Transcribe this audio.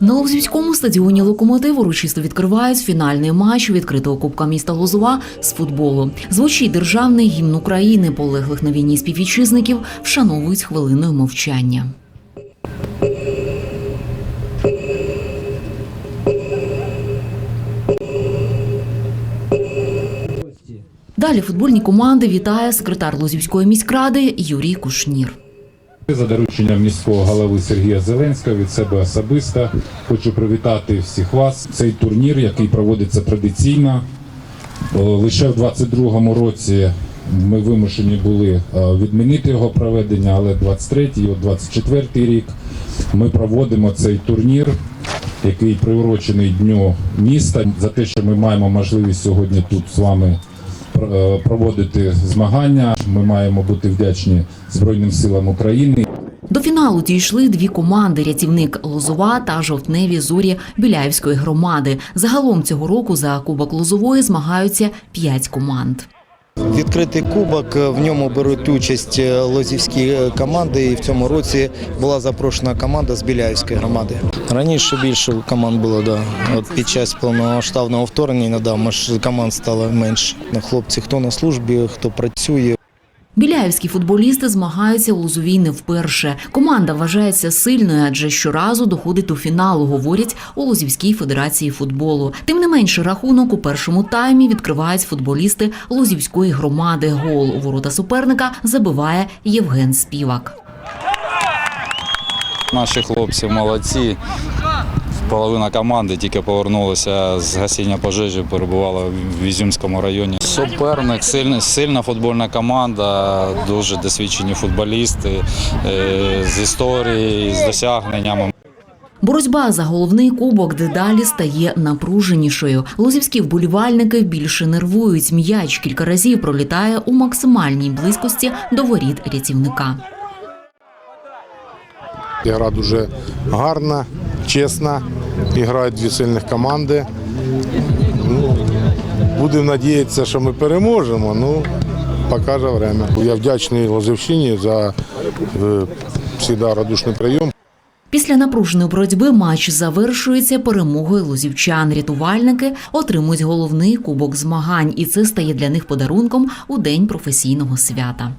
На Лозівському стадіоні Локомотив урочисто відкривають фінальний матч відкритого кубка міста Лозова з футболу. Звучить державний гімн України, полеглих на війні співвітчизників вшановують хвилиною мовчання. Далі футбольні команди вітає секретар Лозівської міськради Юрій Кушнір. За дорученням міського голови Сергія Зеленського від себе особисто хочу привітати всіх вас. Цей турнір, який проводиться традиційно. Лише в 22-му році ми вимушені були е, відмінити його проведення, але 23-й, 24-й рік ми проводимо цей турнір, який приурочений дню міста. За те, що ми маємо можливість сьогодні тут з вами е, проводити змагання. Ми маємо бути вдячні Збройним силам України. До фіналу дійшли дві команди: рятівник Лозова та жовтневі зорі Біляївської громади. Загалом цього року за Кубок Лозової змагаються п'ять команд. Відкритий кубок, в ньому беруть участь е, лозівські е, команди. І в цьому році була запрошена команда з Біляївської громади. Раніше більше команд було, да. От під час повномасштабного вторгнення, да, команд стало менше. Хлопці, хто на службі, хто працює. Біляївські футболісти змагаються у Лозовій не вперше. Команда вважається сильною, адже щоразу доходить до фіналу, говорять у Лозівській федерації футболу. Тим не менше, рахунок у першому таймі відкривають футболісти Лозівської громади. Гол у ворота суперника забиває Євген Співак. Наші хлопці молодці. Половина команди тільки повернулася з гасіння пожежі, перебувала в Ізюмському районі. Суперник, сильна, сильна футбольна команда, дуже досвідчені футболісти е, з історією, з досягненнями. Боротьба за головний кубок дедалі стає напруженішою. Лозівські вболівальники більше нервують. М'яч кілька разів пролітає у максимальній близькості до воріт рятівника. Гра дуже гарна, чесна. Грають дві сильних команди. Ну, будемо надіятися, що ми переможемо. Ну, покаже время. Я вдячний Лозівщині за е, всегда радушний прийом. Після напруженої боротьби матч завершується перемогою лозівчан. Рятувальники отримують головний кубок змагань, і це стає для них подарунком у день професійного свята.